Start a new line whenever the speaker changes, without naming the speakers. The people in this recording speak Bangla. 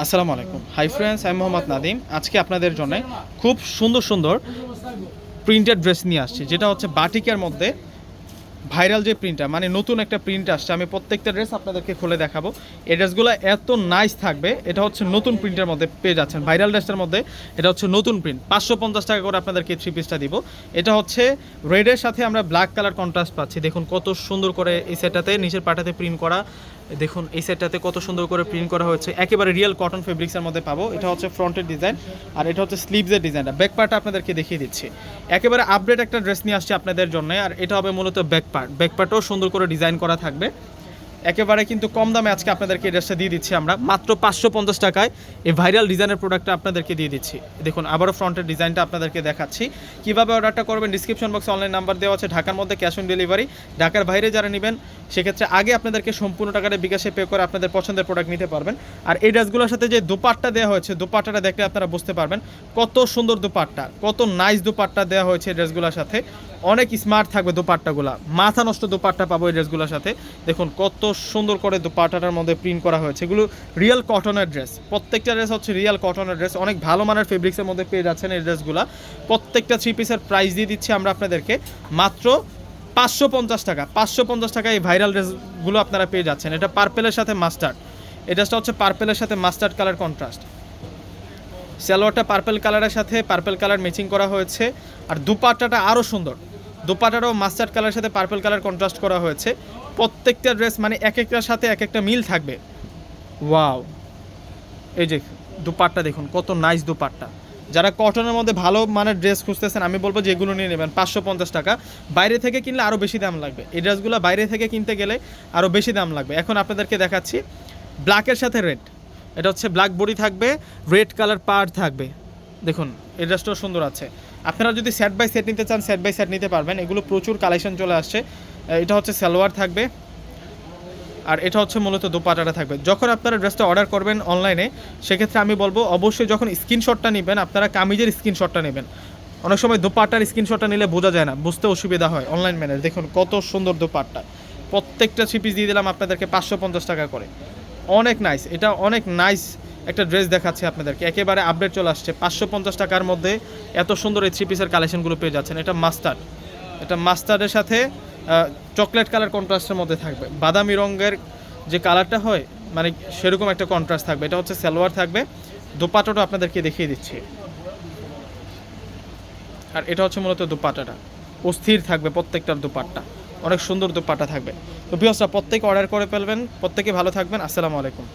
আসসালামু আলাইকুম। হাই ফ্রেন্ডস আমি মোহাম্মদ নাদিম আজকে আপনাদের জন্য খুব সুন্দর সুন্দর প্রিন্টেড ড্রেস নিয়ে আসছি। যেটা হচ্ছে বাটিকের মধ্যে ভাইরাল যে প্রিন্টটা মানে নতুন একটা প্রিন্ট আসছে। আমি প্রত্যেকটা ড্রেস আপনাদেরকে খুলে দেখাবো। এই ড্রেসগুলো এত নাইস থাকবে। এটা হচ্ছে নতুন প্রিন্টের মধ্যে পেয়ে যাচ্ছেন। ভাইরাল ড্রেসটার মধ্যে এটা হচ্ছে নতুন প্রিন্ট পাঁচশো পঞ্চাশ টাকা করে আপনাদেরকে থ্রি পিসটা দিব। এটা হচ্ছে রেডের সাথে আমরা ব্ল্যাক কালার কন্ট্রাস্ট পাচ্ছি। দেখুন কত সুন্দর করে এই সেটাতে নিচের পাটাতে প্রিন্ট করা দেখুন, এই সেটটাতে কত সুন্দর করে প্রিন্ট করা হয়েছে। একেবারে রিয়েল কটন ফেব্রিক্সের মধ্যে পাবো। এটা হচ্ছে ফ্রন্টের ডিজাইন আর এটা হচ্ছে স্লিভসের ডিজাইনটা ব্যাক পার্টটা আপনাদেরকে দেখিয়ে দিচ্ছি। একেবারে আপডেট একটা ড্রেস নিয়ে আসছে আপনাদের জন্য, আর এটা হবে মূলত ব্যাক পার্ট ব্যাক পার্টও সুন্দর করে ডিজাইন করা থাকবে। একেবারে কিন্তু কম দামে আজকে আপনাদেরকে এই ড্রেসটা দিয়ে দিচ্ছি আমরা। মাত্র পাঁচশো পঞ্চাশ টাকায় এই ভাইরাল ডিজাইনের প্রোডাক্টটা আপনাদেরকে দিয়ে দিচ্ছি। দেখুন, আবারও ফ্রন্টের ডিজাইনটা আপনাদেরকে দেখাচ্ছি। কীভাবে অর্ডারটা করবেন ডিসক্রিপশন বক্সে অনলাইন নাম্বার দেওয়া আছে, ঢাকার মধ্যে ক্যাশ অন ডেলিভারি ঢাকার বাইরে যারা নেবেন, সেক্ষেত্রে আগে আপনাদেরকে সম্পূর্ণ টাকাটা বিকাশে পে করে আপনাদের পছন্দের প্রোডাক্ট নিতে পারবেন। আর এই ড্রেসগুলোর সাথে যে দুপাট্টা দেওয়া হয়েছে, দুপাট্টাটা দেখলে আপনারা বুঝতে পারবেন কত সুন্দর দুপাট্টা, কত নাইস দুপাট্টা দেওয়া হয়েছে এই ড্রেসগুলোর সাথে। অনেক স্মার্ট থাকবে দুপাট্টাগুলা। মাথা নষ্ট দুপাট্টা পাবো এই ড্রেসগুলোর সাথে। দেখুন, কত সুন্দর করে দুপাট্টাটার মধ্যে প্রিন্ট করা হয়েছে। এগুলো রিয়েল কটনের ড্রেস প্রত্যেকটা ড্রেস হচ্ছে রিয়েল কটনের ড্রেস অনেক ভালো মানের ফেব্রিক্সের মধ্যে পেয়ে যাচ্ছেন এই ড্রেসগুলো প্রত্যেকটা থ্রি পিসের প্রাইস দিয়ে দিচ্ছি আমরা আপনাদেরকে। মাত্র পাঁচশো পঞ্চাশ টাকা। পাঁচশো পঞ্চাশ টাকা এই ভাইরাল ড্রেসগুলো আপনারা পেয়ে যাচ্ছেন। এটা পার্পেলের সাথে মাস্টার্ড এই ড্রেসটা হচ্ছে পার্পেলের সাথে মাস্টার্ড কালার কন্ট্রাস্ট সালোয়ারটা পার্পেল কালারের সাথে পার্পেল কালার ম্যাচিং করা হয়েছে। আর দুপাট্টাটা আরও সুন্দর। দুপাট্টাটাও মাস্টার্ড কালারের সাথে পার্পেল কালার কন্ট্রাস্ট করা হয়েছে। প্রত্যেকটা ড্রেস মানে এক একটার সাথে এক একটা মিল থাকবে। ওয়াও এই যে দুপাট্টা দেখুন, কত নাইস দুপাট্টা। যারা কটনের মধ্যে ভালো মানের ড্রেস খুঁজতেছেন, আমি বলব যেগুলো নিয়ে নেবেন, পাঁচশো পঞ্চাশ টাকা। বাইরে থেকে কিনলে আরও বেশি দাম লাগবে। এই ড্রেসগুলো বাইরে থেকে কিনতে গেলে আরও বেশি দাম লাগবে। এখন আপনাদেরকে দেখাচ্ছি ব্ল্যাকের সাথে রেড এটা হচ্ছে ব্ল্যাক বডি থাকবে রেড কালার পার্ট থাকবে। দেখুন এই ড্রেসটাও সুন্দর আছে। আপনারা যদি সেট বাই সেট নিতে চান সেট বাই সেট নিতে পারবেন। এগুলো প্রচুর কালেকশন চলে আসছে। এটা হচ্ছে সালোয়ার থাকবে। আর এটা হচ্ছে মূলত দোপাটাটা থাকবে। যখন আপনারা ড্রেসটা অর্ডার করবেন অনলাইনে সেক্ষেত্রে আমি বলব, অবশ্যই যখন স্ক্রিনশটটা নেবেন, আপনারা কামিজের স্ক্রিনশটটা নেবেন। অনেক সময় দোপাট্টার স্ক্রিনশটটা নিলে বোঝা যায় না, বুঝতে অসুবিধা হয় অনলাইন ম্যানের দেখুন, কত সুন্দর দোপাট্টা। প্রত্যেকটা থ্রি পিস দিয়ে দিলাম আপনাদেরকে পাঁচশো পঞ্চাশ টাকা করে। অনেক নাইস এটা অনেক নাইস একটা ড্রেস দেখাচ্ছে আপনাদেরকে। একেবারে আপডেট চলে আসছে। পাঁচশো পঞ্চাশ টাকার মধ্যে এত সুন্দর এই থ্রি পিসের কালেকশনগুলো পেয়ে যাচ্ছেন। এটা মাস্টার্ড এটা মাস্টার্ডের সাথে চকলেট কালার কন্ট্রাস্টের মধ্যে থাকবে। বাদামি রঙের যে কালারটা হয় মানে সেরকম একটা কন্ট্রাস্ট থাকবে। এটা হচ্ছে সালোয়ার থাকবে। দোপাটাটা আপনাদেরকে দেখিয়ে দিচ্ছি। আর এটা হচ্ছে মূলত দোপাটাটা। অস্থির থাকবে প্রত্যেকটার দোপাট্টা। অনেক সুন্দর দোপাট্টা থাকবে। তো বিহসরা প্রত্যেকে অর্ডার করে ফেলবেন, প্রত্যেকে ভালো থাকবেন। আসসালামু আলাইকুম।